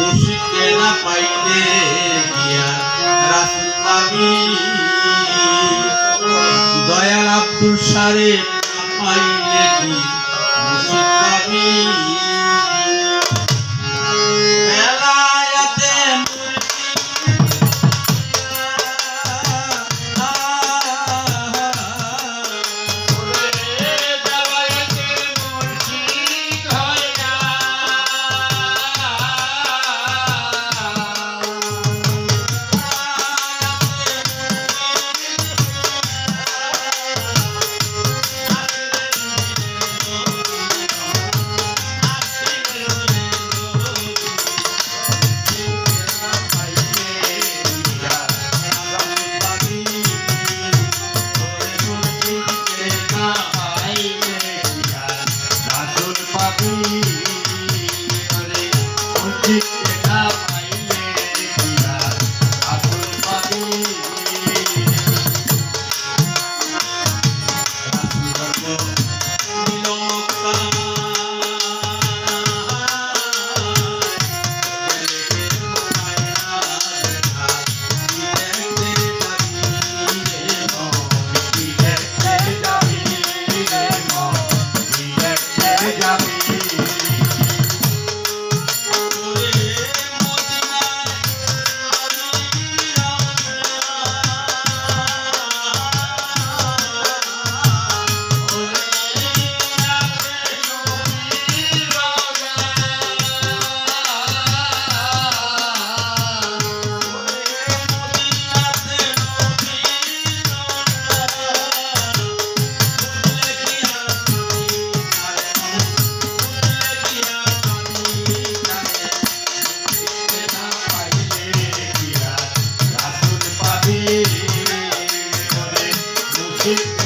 মুর্শিদকে না পাইলে গিয়া রাসুল পাবি দয়াল আব্দুল সারে পাইলে কি মুর্শিদ পাবি Thank you. মুর্শিদ